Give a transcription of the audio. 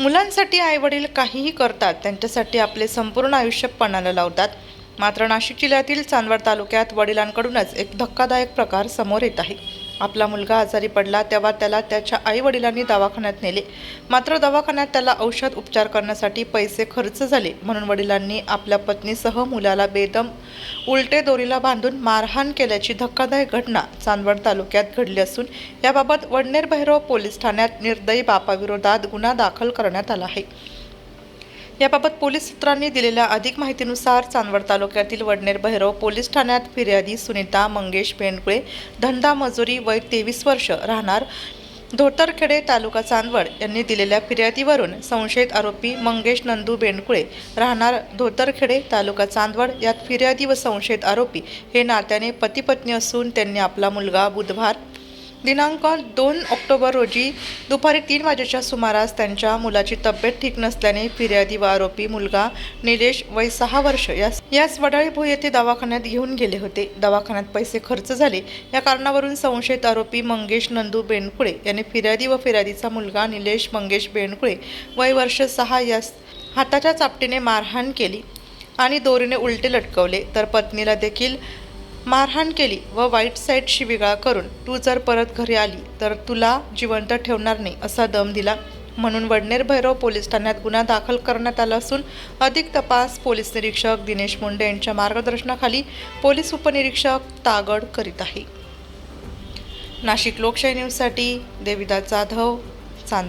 मुलांसाठी आईवडील काहीही करतात त्यांच्यासाठी आपले संपूर्ण आयुष्य पणाला लावतात. मात्र नाशिक जिल्ह्यातील चांदवड तालुक्यात वडिलांकडूनच एक धक्कादायक प्रकार समोर येत आहे. आपला मुलगा आजारी पडला तेव्हा त्याला त्याच्या आईवडिलांनी दवाखान्यात नेले. मात्र दवाखान्यात त्याला औषध उपचार करण्यासाठी पैसे खर्च झाले. म्हणून वडिलांनी आपल्या पत्नीसह मुलाला बेदम उलटे दोरीला बांधून मारहाण केल्याची धक्कादायक घटना चांदवड तालुक्यात घडली असून याबाबत वडनेर भैरव पोलीस ठाण्यात निर्दयी बापाविरोधात गुन्हा दाखल करण्यात आला आहे. याबाबत पोलीस सूत्रांनी दिलेल्या अधिक माहितीनुसार चांदवड तालुक्यातील वडनेर भैरव पोलीस ठाण्यात फिर्यादी सुनीता मंगेश बेंडकुळे धंदा मजुरी वय तेवीस वर्ष राहणार. धोतरखेडे तालुका चांदवड यांनी दिलेल्या फिर्यादीवरून संशयित आरोपी मंगेश नंदू बेंडकुळे राहणार धोतरखेडे तालुका चांदवड. यात फिर्यादी व संशयित आरोपी हे नात्याने पती पत्नी असून त्यांनी आपला मुलगा बुधवार दिनांक दोन ऑक्टोबर रोजी दुपारी तीन वाजेच्या सुमारास त्यांच्या मुलाची तब्येत ठीक नसल्याने फिर्यादी व आरोपी मुलगा निलेश वय सहा वर्ष यास यास वडाळी येथे दवाखान्यात घेऊन गेले होते. दवाखान्यात पैसे खर्च झाले. या कारणावरून संशयित आरोपी मंगेश नंदू बेंडकुळे यांनी फिर्यादी व फिर्यादीचा मुलगा निलेश मंगेश बेंडकुळे वय वर्ष सहा यास हाताच्या चापटीने मारहाण केली आणि दोरीने उलटे लटकवले. तर पत्नीला देखील मारहाण केली व वाईट साईड शिविगाळ करून तू जर परत घरी आली तर तुला जिवंत ठेवणार नाही असा दम दिला. म्हणून वडनेर भैरव पोलीस ठाण्यात गुन्हा दाखल करण्यात आला असून अधिक तपास पोलीस निरीक्षक दिनेश मुंडे यांच्या मार्गदर्शनाखाली पोलीस उपनिरीक्षक तागड करीत आहे. नाशिक लोकशाही न्यूजसाठी देविदास जाधव चांदवा